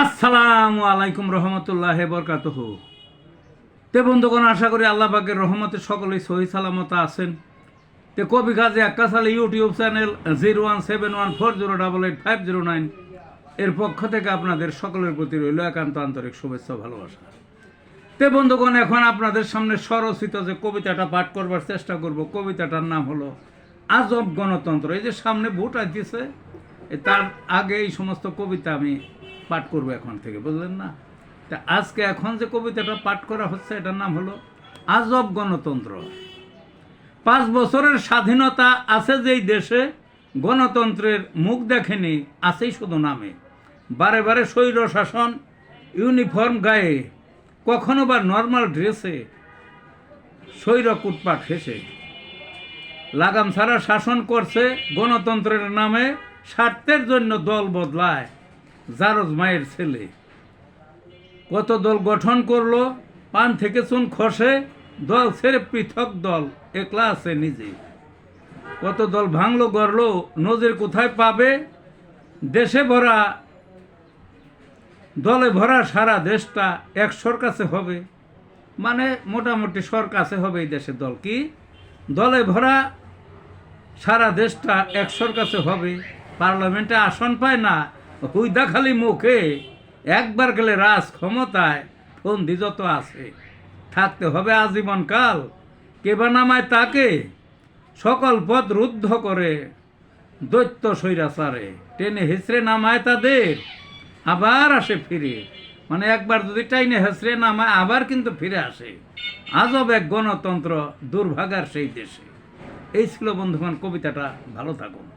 আসসালামু আলাইকুম রহমতুল্লাহ বরকাত তে বন্ধুগণ, আশা করি আল্লাহ পাকের রহমতে সকলেই সহি সালামত আছেন। তে কবি কাজে আক্কাসাল YouTube channel zero one seven one four zero double eight five zero nine এর পক্ষ থেকে আপনাদের সকলের প্রতি রইল একান্ত আন্তরিক শুভেচ্ছা ভালোবাসা। তে বন্ধুগণ, এখন আপনাদের সামনে স্বরচিত যে কবিতাটা পাঠ করবার চেষ্টা করব, কবিতাটার নাম হলো আজব গণতন্ত্র। এই যে সামনে ভোট আসছে তার আগে এই সমস্ত কবিতা আমি পাঠ করব এখন থেকে, বুঝলেন না? তা আজকে এখন যে কবিতাটা পাঠ করা হচ্ছে, এটার নাম হলো আজব গণতন্ত্র। পাঁচ বছরের স্বাধীনতা আছে যেই দেশে, গণতন্ত্রের মুখ দেখেনি আছেই শুধু নামে। বারে বারে স্বৈর শাসন, ইউনিফর্ম গায়ে, কখনো বা নর্মাল ড্রেসে, স্বৈর কুটপাট হেসে। লাগাম ছাড়া শাসন করছে গণতন্ত্রের নামে, স্বার্থের জন্য দল বদলায়। জারজ মায়ের ছেলে। কত দল গঠন করল? পান থেকে চুন খসে, দল ছেড়ে পৃথক দল একলা আছে নিজে। কত দল ভাঙলো, গড়লো, নজির কোথায় পাবে? দেশে ভরা, দলে ভরা সারা দেশটা একশোর কাছে হবে। মানে মোটামুটি সর কাছে হবে এই দেশের দল কি? দলে ভরা সারা দেশটা একশোর কাছে হবে। পার্লামেন্টে আসন পায় না হুইদা খালি মুখে, একবার গেলে রাজ ক্ষমতায়, ফন্দি যত আছে। থাকতে হবে আজীবন কাল কেবা নামায় তাকে? সকল পদ রুদ্ধ করে, দৈত্য স্বৈরাচারে। টেনে হেসড়ে নামায় তাদের, আবার আসে ফিরে। মানে একবার যদি টাইনে হেসড়ে নামায়, আবার কিন্তু ফিরে আসে। আজব এক গণতন্ত্র দুর্ভাগার সেই দেশে। এই ছিল বন্ধুগণ, কবিতাটা। ভালো থাকুন।